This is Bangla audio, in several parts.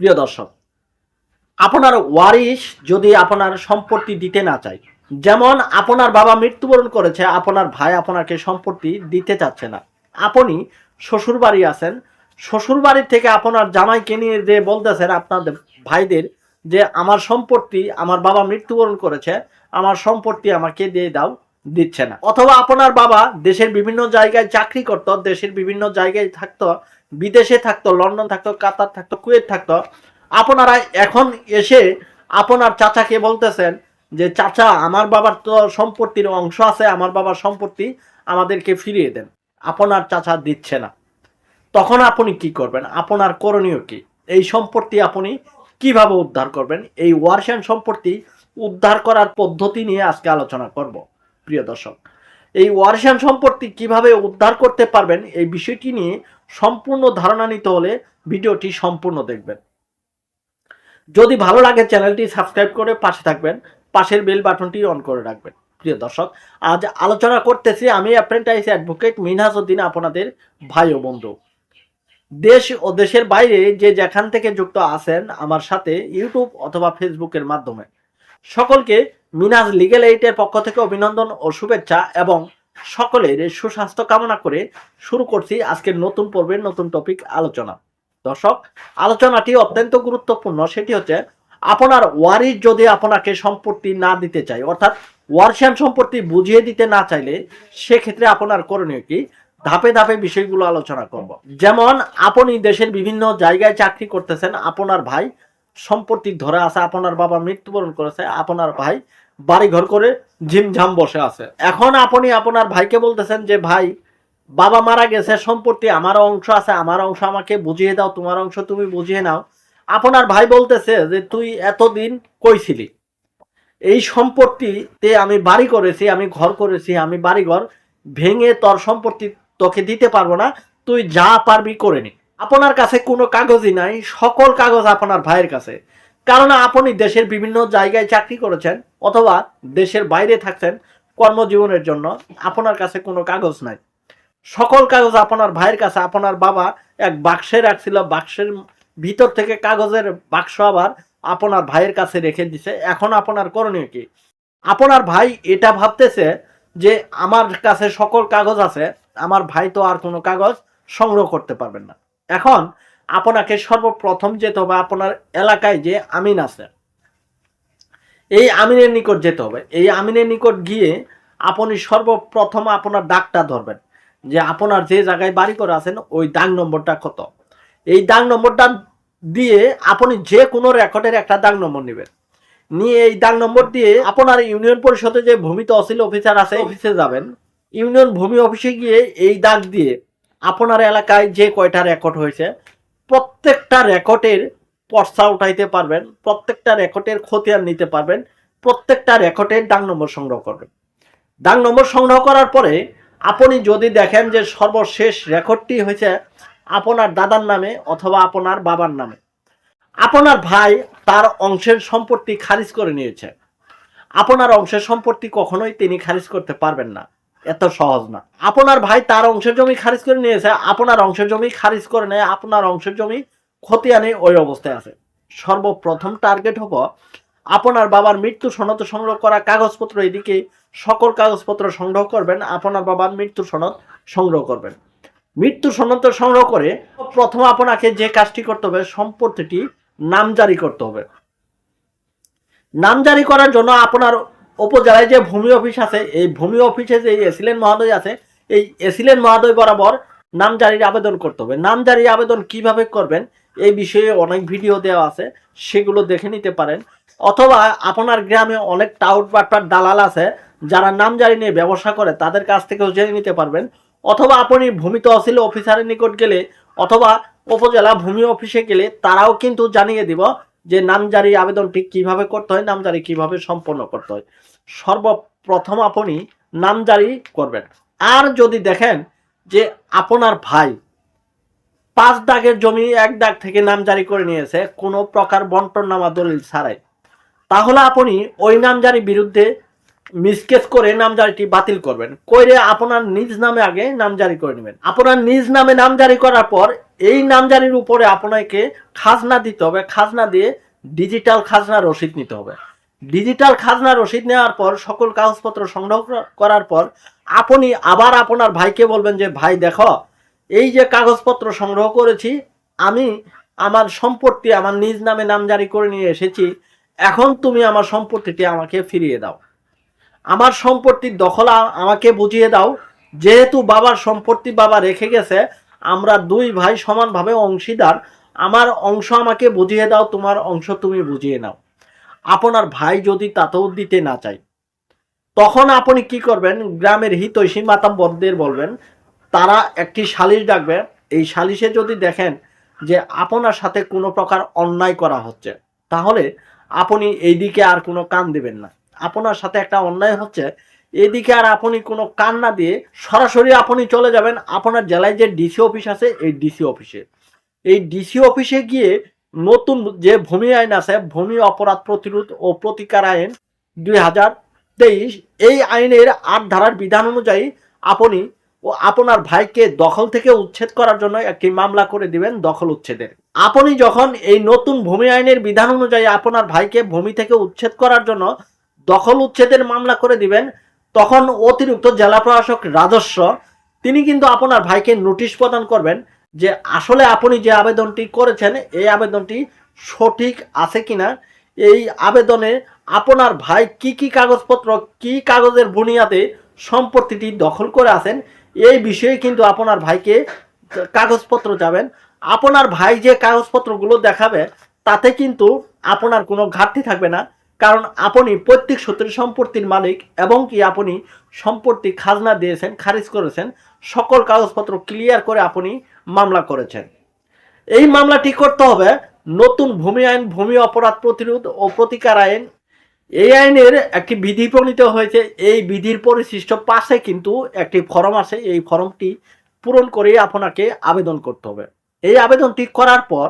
প্রিয় দর্শক, আপনার ওয়ারিশ যদি আপনার সম্পত্তি দিতে না চায়, যেমন আপনার বাবা মৃত্যুবরণ করেছে, আপনার ভাই আপনাকে সম্পত্তি দিতে চাচ্ছে না। আপনি শ্বশুর বাড়ি আছেন শ্বশুর বাড়ি থেকে আপনার জামাইকে নিয়ে যে বলতেছেন আপনাদের ভাইদের যে, আমার সম্পত্তি, আমার বাবা মৃত্যুবরণ করেছে, আমার সম্পত্তি আমাকে দিয়ে দাও, দিচ্ছে না। অথবা আপনার বাবা দেশের বিভিন্ন জায়গায় চাকরি করতো, দেশের বিভিন্ন জায়গায় থাকতো বিদেশে থাকতো, লন্ডন থাকতো, কাতার থাকতো, কুয়েত থাকতো। আপনারা এখন এসে আপনার চাচাকে বলতেছেন যে, চাচা, আমার বাবার তো সম্পত্তির অংশ আছে, আমার বাবার সম্পত্তি আমাদেরকে ফিরিয়ে দেন। আপনার চাচা দিচ্ছে না। তখন আপনি কি করবেন? আপনার করণীয় কি? এই সম্পত্তি আপনি কীভাবে উদ্ধার করবেন? এই ওয়ারশান সম্পত্তি উদ্ধার করার পদ্ধতি নিয়ে আজকে আলোচনা করব, প্রিয় দর্শক। এই ওয়ারশান সম্পত্তি কীভাবে উদ্ধার করতে পারবেন, এই বিষয়টি নিয়ে সম্পূর্ণ ধারণা নিতে হলে ভিডিওটি সম্পূর্ণ দেখবেন। যদি ভালো লাগে চ্যানেলটি সাবস্ক্রাইব করে পাশে থাকবেন, পাশের বেল বাটনটি অন করে রাখবেন। প্রিয় দর্শক, আজ আলোচনা করতেছি আমি অ্যাপ্রেন্টাইস অ্যাডভোকেট মিনহাজ উদ্দিন আপনাদের ভাই ও বন্ধু। দেশ ও দেশের বাইরে যে যেখান থেকে যুক্ত আছেন আমার সাথে ইউটিউব অথবা ফেসবুকের মাধ্যমে। সকলকে মিনাজ লিগেল এইটের পক্ষ থেকে অভিনন্দন ও শুভেচ্ছা এবং সকলের সুস্বাস্থ্য কামনা করে শুরু করছি আজকের নতুন পর্বের নতুন টপিক আলোচনা। দর্শক, আলোচনাটি অত্যন্ত গুরুত্বপূর্ণ। সেটি হচ্ছে, আপনার ওয়ারিশ যদি আপনাকে সম্পত্তি না দিতে চায়, অর্থাৎ ওয়ারশিয়ান সম্পত্তি বুঝিয়ে দিতে না চাইলে, সেক্ষেত্রে আপনার করণীয় কি? ধাপে ধাপে বিষয়গুলো আলোচনা করব। যেমন, আপনি দেশের বিভিন্ন জায়গায় চাকরি করতেছেন, আপনার ভাই সম্পত্তি ধরে আছে, আপনার বাবা মৃত্যুবরণ করেছে, আপনার ভাই বাড়ি ঘর করে ঝিমঝাম বসে আছে। এখন আপনি আপনার ভাইকে বলতেছেন যে, ভাই, বাবা মারা গেছে, সম্পত্তি আমার অংশ আছে, আমার অংশ আমাকে বুঝিয়ে দাও, তোমার অংশ তুমি বুঝিয়ে নাও। আপনার ভাই বলতেছে যে, তুই এতদিন কইছিলি এই সম্পত্তিতে আমি বাড়ি করেছি, আমি ঘর করেছি, আমি বাড়ি ঘর ভেঙে তোর সম্পত্তি তোকে দিতে পারব না, তুই যা পারবি করে নি। আপনার কাছে কোনো কাগজই নাই, সকল কাগজ আপনার ভাইয়ের কাছে। কারণ আপনি দেশের বিভিন্ন জায়গায় চাকরি করেছেন অথবা দেশের বাইরে থাকছেন কর্মজীবনের জন্য আপনার কাছে কোনো কাগজ নাই। সকল কাগজ আপনার ভাইয়ের কাছে, আপনার বাবা এক বাক্সে রাখছিল, বাক্সের ভিতর থেকে কাগজের বাক্স আবার আপনার ভাইয়ের কাছে রেখে দিছে। এখন আপনার করণীয় কি? আপনার ভাই এটা ভাবতেছে যে আমার কাছে সকল কাগজ আছে, আমার ভাই তো আর কোনো কাগজ সংগ্রহ করতে পারবেন না। এখন আপনাকে সর্বপ্রথম যেতে হবে আপনার এলাকায় যে আমিন আছে। এই আমিনের নিকট যেতে হবে। এই আমিনের নিকট গিয়ে আপনি সর্বপ্রথম আপনার ডাকটা ধরবেন। যে আপনার যে জায়গায় বাড়ি করে আছেন, ওই দাগ নম্বরটা কত? এই দাগ নম্বরটা দিয়ে আপনি যে কোনো রেকর্ডের একটা দাগ নম্বর নেবেন। নিয়ে এই দাগ নম্বর দিয়ে আপনার ইউনিয়ন পরিষদে যে ভূমি তহসিল অফিসার আছে অফিসে যাবেন। ইউনিয়ন ভূমি অফিসে গিয়ে এই দাগ দিয়ে আপনার এলাকায় যে কয়টা রেকর্ড হয়েছে, প্রত্যেকটা রেকর্ডের পর্সা উঠাইতে পারবেন, প্রত্যেকটা রেকর্ডের খতিয়ান নিতে পারবেন, প্রত্যেকটা রেকর্ডের ডাক নম্বর সংগ্রহ করবেন। ডাক নম্বর সংগ্রহ করার পরে আপনি যদি দেখেন যে সর্বশেষ রেকর্ডটি হয়েছে আপনার দাদার নামে অথবা আপনার বাবার নামে, আপনার ভাই তার অংশের সম্পত্তি খারিজ করে নিয়েছে। আপনার অংশের সম্পত্তি কখনোই তিনি খারিজ করতে পারবেন না, এত সহজ না। আপনার ভাই তার অংশের জমি খারিজ করে নিয়েছে, আপনার অংশের জমি খারিজ করে নেয়, আপনার অংশের জমি খতিয়ানে ওই অবস্থায় আছে। সর্বপ্রথম টার্গেট হব আপনার বাবার মৃত্যু সনদ সংগ্রহ করা কাগজপত্র এদিকে সকল কাগজপত্র সংগ্রহ করবেন, আপনার বাবার মৃত্যু সনদ সংগ্রহ করবেন। মৃত্যু সনদ সংগ্রহ করে প্রথম আপনাকে যে কাজটি করতে হবে, সম্পত্তিটি নামজারি করতে হবে। নামজারি করার জন্য আপনার উপজেলায় যে ভূমি অফিস আছে, এই ভূমি অফিসে যে এসিলেন মহোদয় আছে, এই এসিলেন মহোদয় বরাবর নামজারির আবেদন করতে হবে। নাম নামজারির আবেদন কীভাবে করবেন এই বিষয়ে অনেক ভিডিও দেওয়া আছে, সেগুলো দেখে নিতে পারেন। অথবা আপনার গ্রামে অনেক টাউট বাটপার দালাল আছে, যারা নামজারি নিয়ে ব্যবসা করে, তাদের কাছ থেকেও জেনে নিতে পারবেন। অথবা আপনি ভূমি তহসিল অফিসারের নিকট গেলে অথবা উপজেলা ভূমি অফিসে গেলে তারাও কিন্তু জানিয়ে দিব যে নামজারি আবেদনটি কীভাবে করতে হয়, নামজারি কীভাবে সম্পন্ন করতে হয়। সর্বপ্রথম আপনি নামজারি করবেন। আর যদি দেখেন যে আপনার ভাই পাঁচ দাগের জমি এক দাগ থেকে নাম জারি করে নিয়েছে, কোনো প্রকার বন্টন নামা দলিল ছাড়াই। তাহলে আপনি ওই নামজারি বিরুদ্ধে মিসকেস করে নামজারিটি বাতিল করবেন। কইরে আপনার নিজ নামে আগে নামজারি করে নেবেন। আপনার নিজ নামে নামজারি করার পর এই নামজারির উপরে আপনাকে খাজনা দিতে হবে। খাজনা দিয়ে ডিজিটাল খাজনা রসিদ নিতে হবে। ডিজিটাল খাজনা রসিদ নেওয়ার পর, সকল কাগজপত্র সংগ্রহ করার পর, আপনি আবার আপনার ভাইকে বলবেন যে, ভাই, দেখো, এই যে কাগজপত্র সংগ্রহ করেছি, আমি আমার সম্পত্তি আমার নিজ নামে নামজারি করে নিয়ে এসেছি, এখন তুমি আমার সম্পত্তিটি আমাকে ফিরিয়ে দাও। আমার সম্পত্তির দখল আমাকে বুঝিয়ে দাও। যেহেতু বাবার সম্পত্তি বাবা রেখে গেছে, আমরা দুই ভাই সমানভাবে অংশীদার। আমার অংশ আমাকে বুঝিয়ে দাও, তোমার অংশ তুমি বুঝিয়ে নাও। আপনার ভাই যদি তাতেও দিতে না চায়, তখন আপনি কি করবেন? গ্রামের হিতৈষী মাতাম্বরদের বলবেন, তারা একটি সালিশ ডাকবে। এই সালিশে যদি দেখেন যে আপনার সাথে কোনো প্রকার অন্যায় করা হচ্ছে, তাহলে আপনি এইদিকে আর কোনো কান দেবেন না। আপনার সাথে একটা অন্যায় হচ্ছে এদিকে আর আপনি কোনো কান না দিয়ে সরাসরি আপনি চলে যাবেন। আপনার জেলায় যে ডিসি অফিস আছে, এই ডিসি অফিসে। এই ডিসি অফিসে গিয়ে নতুন যে ভূমি আইন আছে, ভূমি অপরাধ প্রতিরোধ ও প্রতিকার আইন দুই হাজার তেইশ, এই আইনের আট ধারার বিধান অনুযায়ী আপনি ও আপনার ভাইকে দখল থেকে উচ্ছেদ করার জন্য একটি মামলা করে দিবেন দখল উচ্ছেদের। আপনি যখন এই নতুন ভূমি আইনের বিধান অনুযায়ী আপনার ভাইকে ভূমি থেকে উচ্ছেদ করার জন্য দখল উচ্ছেদের মামলা করে দিবেন, তখন অতিরিক্ত জেলা প্রশাসক রাজস্ব, তিনি কিন্তু আপনার ভাইকে নোটিশ প্রদান করবেন যে আসলে আপনি যে আবেদনটি করেছেন, এই আবেদনটি সঠিক আছে কিনা? এই আবেদনে আপনার ভাই কি কি কাগজপত্র, কি কাগজের বুনিয়াদে সম্পত্তিটি দখল করে আছেন, এই বিষয়ে কিন্তু আপনার ভাইকে কাগজপত্র যাবেন। আপনার ভাই যে কাগজপত্রগুলো দেখাবে, তাতে কিন্তু আপনার কোনো ঘাটতি থাকবে না। কারণ আপনি প্রত্যেক সূত্রে সম্পত্তির মালিক এবং কি আপনি সম্পত্তি খাজনা দিয়েছেন, খারিজ করেছেন, সকল কাগজপত্র ক্লিয়ার করে আপনি মামলা করেছেন। এই মামলাটি করতে হবে, নতুন ভূমি আইন, ভূমি অপরাধ প্রতিরোধ ও প্রতিকার আইন। এই আইনের একটি বিধি প্রণীত হয়েছে, এই বিধির পরিশিষ্ট পাশে কিন্তু একটি ফর্ম আছে, এই ফর্মটি পূরণ করে আপনাকে আবেদন করতে হবে। এই আবেদনটি করার পর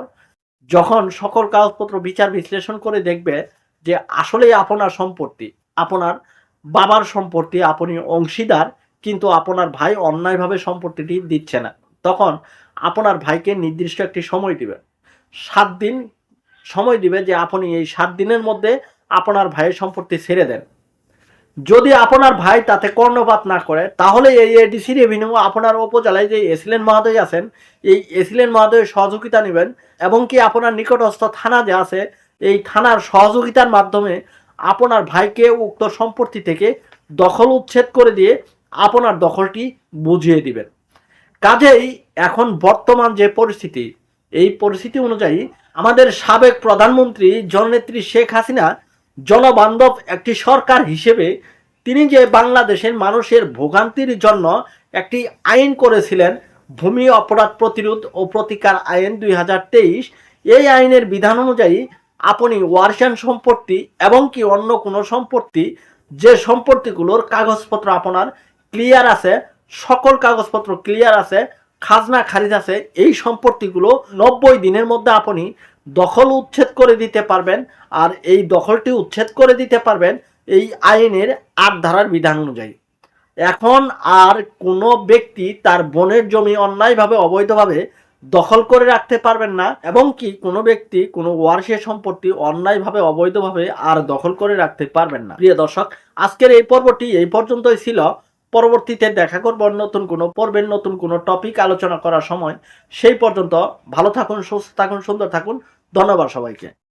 যখন সকল কাগজপত্র বিচার বিশ্লেষণ করে দেখবে যে আসলেই আপনার সম্পত্তি, আপনার বাবার সম্পত্তি, আপনি অংশীদার, কিন্তু আপনার ভাই অন্যায়ভাবে সম্পত্তিটি দিচ্ছে না। তখন আপনার ভাইকে নির্দিষ্ট একটি সময় দিবে সাত দিন সময় দিবে যে আপনি এই সাত দিনের মধ্যে আপনার ভাইয়ের সম্পত্তি ছেড়ে দেন। যদি আপনার ভাই তাতে কর্ণপাত না করে, তাহলে এই এডিসি রেভিনিউ আপনার উপজেলায় যে এসিলেন মহোদয় আছেন, এই এসিলেন মহোদয়ের সহযোগিতা নেবেন এবং কি আপনার নিকটস্থ থানা যে আছে এই থানার সহযোগিতার মাধ্যমে আপনার ভাইকে উক্ত সম্পত্তি থেকে দখল উচ্ছেদ করে দিয়ে আপনার দখলটি বুঝিয়ে দিবেন। কাজেই এখন বর্তমান যে পরিস্থিতি, এই পরিস্থিতি অনুযায়ী আমাদের সাবেক প্রধানমন্ত্রী জননেত্রী শেখ হাসিনা জনবান্ধব একটি সরকার হিসেবে তিনি যে বাংলাদেশের মানুষের ভোগান্তির জন্য একটি আইন করেছিলেন, ভূমি অপরাধ প্রতিরোধ ও প্রতিকার আইন দুই হাজার তেইশ, এই আইনের বিধান অনুযায়ী আপনি ওয়ারশান সম্পত্তি এবং কি অন্য কোনো সম্পত্তি, যে সম্পত্তিগুলোর কাগজপত্র আপনার ক্লিয়ার আছে, সকল কাগজপত্র ক্লিয়ার আছে, খাজনা খারিজ আছে, এই সম্পত্তিগুলো নব্বই দিনের মধ্যে আপনি দখল উচ্ছেদ করে দিতে পারবেন আর এই দখলটি উচ্ছেদ করে দিতে পারবেন এই আইনের আট ধারার বিধান অনুযায়ী। এখন আর কোনো ব্যক্তি তার বোনের জমি অন্যায়ভাবে, অবৈধভাবে দখল করে রাখতে পারবেন না, এবং কি কোনো ব্যক্তি কোনো ওয়ারশের সম্পত্তি অন্যায়ভাবে, অবৈধভাবে আর দখল করে রাখতে পারবেন না। প্রিয় দর্শক, আজকের এই পর্বটি এই পর্যন্তই ছিল। পরবর্তীতে দেখা করব নতুন কোনো পর্বের নতুন কোনো টপিক আলোচনা করার সময়। সেই পর্যন্ত ভালো থাকুন, সুস্থ থাকুন, সুন্দর থাকুন। ধন্যবাদ সবাইকে।